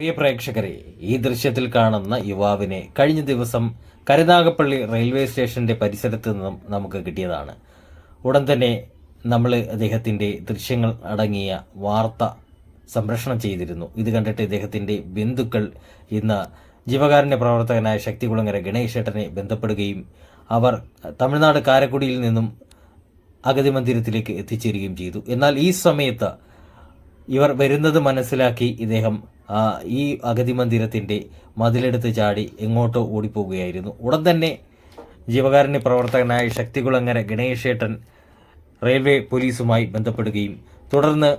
പ്രിയ പ്രേക്ഷകരെ ഈ ദൃശ്യത്തിൽ കാണുന്ന യുവാവിനെ കഴിഞ്ഞ ദിവസം കരുനാഗപ്പള്ളി റെയിൽവേ സ്റ്റേഷന്റെ പരിസരത്ത് നിന്നും നമുക്ക് കിട്ടിയതാണ്. ഉടൻ തന്നെ നമ്മൾ അദ്ദേഹത്തിന്റെ ദൃശ്യങ്ങൾ അടങ്ങിയ വാർത്ത സംപ്രേഷണം ചെയ്തിരുന്നു. ഇത് കണ്ടിട്ട് ഇദ്ദേഹത്തിന്റെ ബന്ധുക്കൾ ഇന്ന് ജീവകാരുണ്യ പ്രവർത്തകനായ ശക്തികുളങ്ങര ഗണേശേട്ടനെ ബന്ധപ്പെടുകയും അവർ തമിഴ്നാട് കാരക്കുടിയിൽ നിന്നും അഗതി മന്ദിരത്തിലേക്ക് എത്തിച്ചേരുകയും ചെയ്തു. എന്നാൽ ഈ സമയത്ത് ഇവർ വരുന്നത് മനസ്സിലാക്കി ഇദ്ദേഹം ഈ അഗതി മന്ദിരത്തിന്റെ മതിലെടുത്ത് ചാടി എങ്ങോട്ടോ ഓടിപ്പോവുകയായിരുന്നു ഉടൻ തന്നെ ജീവകാരുണ്യ പ്രവർത്തകനായ ശക്തികുളങ്ങര ഗണേശേട്ടൻ റെയിൽവേ പോലീസുമായി ബന്ധപ്പെടുകയും തുടർന്ന്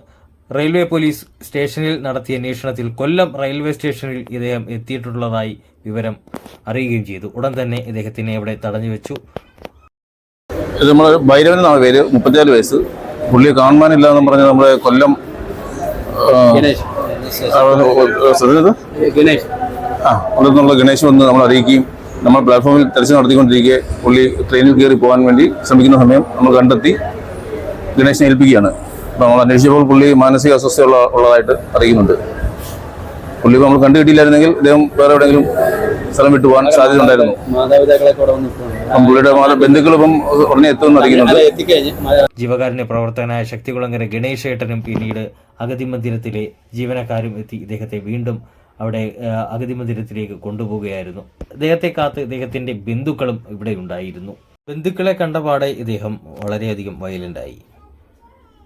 റെയിൽവേ പോലീസ് സ്റ്റേഷനിൽ നടത്തിയ അന്വേഷണത്തിൽ കൊല്ലം റെയിൽവേ സ്റ്റേഷനിൽ ഇദ്ദേഹം എത്തിയിട്ടുള്ളതായി വിവരം അറിയുകയും ചെയ്തു. ഉടൻ തന്നെ ഇദ്ദേഹത്തിനെ ഇവിടെ തടഞ്ഞു വെച്ചു. ഇത് നമ്മൾ ഭൈരവൻ എന്നാണ് പേര്. മുപ്പത്തിനാല് വയസ്സ്. പുള്ളിയെ കാണുവാനില്ല എന്ന് പറഞ്ഞ് നമ്മുടെ കൊല്ലം ഗണേഷ്. ആ അവിടെ ഗണേഷ് വന്ന് നമ്മൾ അറിയിക്കുകയും നമ്മൾ പ്ലാറ്റ്ഫോമിൽ തെരച്ചിൽ നടത്തിക്കൊണ്ടിരിക്കെ പുള്ളി ട്രെയിനിൽ കയറി പോകാൻ വേണ്ടി ശ്രമിക്കുന്ന സമയം നമ്മൾ കണ്ടെത്തി ഗണേശിനെ ഏൽപ്പിക്കുകയാണ്. അപ്പോൾ നമ്മൾ അന്വേഷിച്ചപ്പോൾ പുള്ളി മാനസിക അസ്വസ്ഥ ഉള്ളതായിട്ട് അറിയുന്നുണ്ട്. പുള്ളി നമ്മൾ കണ്ടുകിട്ടിയില്ലായിരുന്നെങ്കിൽ അദ്ദേഹം വേറെ എവിടെയെങ്കിലും സ്ഥലം വിട്ടു പോകാൻ സാധ്യത ഉണ്ടായിരുന്നു. മാതാപിതാക്കളെ കൂടെ പുള്ളിയുടെ ബന്ധുക്കളിപ്പം ഉടനെ എത്തുമെന്ന് അറിയിക്കുന്നുണ്ട് ജീവകാരുണ്യ പ്രവർത്തകനായ ശക്തികുളങ്ങര ഗണേശേട്ടനും പിന്നീട് അഗതി മന്ദിരത്തിലെ ജീവനക്കാരും എത്തി ഇദ്ദേഹത്തെ വീണ്ടും അവിടെ അഗതി മന്ദിരത്തിലേക്ക് കൊണ്ടുപോവുകയായിരുന്നു. ഇദ്ദേഹത്തെ കാത്ത് ഇദ്ദേഹത്തിന്റെ ബന്ധുക്കളും ഇവിടെ ഉണ്ടായിരുന്നു. ബന്ധുക്കളെ കണ്ടപാടെ ഇദ്ദേഹം വളരെയധികം വയലന്റായി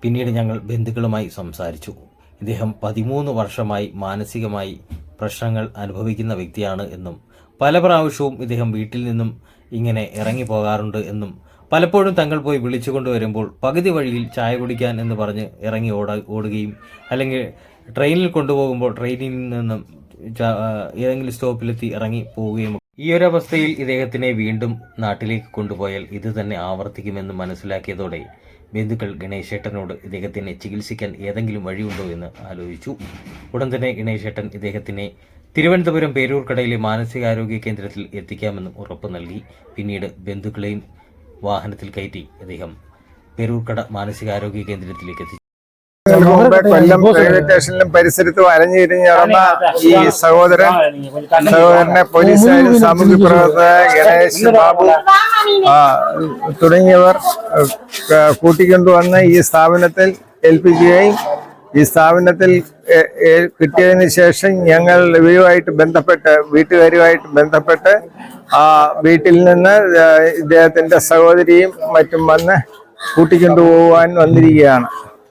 പിന്നീട് ഞങ്ങൾ ബന്ധുക്കളുമായി സംസാരിച്ചു. ഇദ്ദേഹം പതിമൂന്ന് വർഷമായി മാനസികമായി പ്രശ്നങ്ങൾ അനുഭവിക്കുന്ന വ്യക്തിയാണ് എന്നും പല പ്രാവശ്യവും ഇദ്ദേഹം വീട്ടിൽ നിന്നും ഇങ്ങനെ ഇറങ്ങി പോകാറുണ്ട് എന്നും പലപ്പോഴും തങ്ങൾ പോയി വിളിച്ചു കൊണ്ടുവരുമ്പോൾ പകുതി വഴിയിൽ ചായ കുടിക്കാൻ എന്ന് പറഞ്ഞ് ഇറങ്ങി ഓട ഓടുകയും അല്ലെങ്കിൽ ട്രെയിനിൽ കൊണ്ടുപോകുമ്പോൾ ട്രെയിനിൽ നിന്നും ഏതെങ്കിലും സ്റ്റോപ്പിലെത്തി ഇറങ്ങി പോവുകയും ഈ ഒരു അവസ്ഥയിൽ ഇദ്ദേഹത്തിനെ വീണ്ടും നാട്ടിലേക്ക് കൊണ്ടുപോയാൽ ഇത് തന്നെ ആവർത്തിക്കുമെന്ന് മനസ്സിലാക്കിയതോടെ ബന്ധുക്കൾ ഗണേശേട്ടനോട് ഇദ്ദേഹത്തിനെ ചികിത്സിക്കാൻ ഏതെങ്കിലും വഴിയുണ്ടോ എന്ന് ആലോചിച്ചു. ഉടൻ തന്നെ ഗണേശേട്ടൻ ഇദ്ദേഹത്തിനെ തിരുവനന്തപുരം പേരൂർക്കടയിലെ മാനസികാരോഗ്യ കേന്ദ്രത്തിൽ എത്തിക്കാമെന്നും ഉറപ്പ് നൽകി. പിന്നീട് ബന്ധുക്കളെയും വാഹനത്തിൽ കയറ്റി അദ്ദേഹം പേരൂർക്കട മാനസികാരോഗ്യ കേന്ദ്രത്തിലേക്ക് എത്തിച്ചു കൊല്ലം റെയിൽവേ സ്റ്റേഷനിലും പരിസരത്തും അരഞ്ഞു തിരിഞ്ഞ് നടന്ന ഈ സഹോദരൻ സഹോദരനെ പോലീസുകാരും സാമൂഹ്യ പ്രവർത്തക ഗണേശ് ബാബു തുടങ്ങിയവർ കൂട്ടിക്കൊണ്ടുവന്ന് ഈ സ്ഥാപനത്തിൽ ഏൽപ്പിക്കുകയും ഈ സ്ഥാപനത്തിൽ കിട്ടിയതിന് ശേഷം ഞങ്ങൾ ഇവരുമായിട്ട് ബന്ധപ്പെട്ട് വീട്ടുകാരുമായിട്ട് ബന്ധപ്പെട്ട് ആ വീട്ടിൽ നിന്ന് ഇദ്ദേഹത്തിന്റെ സഹോദരിയും മറ്റും വന്ന് കൂട്ടിക്കൊണ്ടുപോകാൻ വന്നിരിക്കുകയാണ്.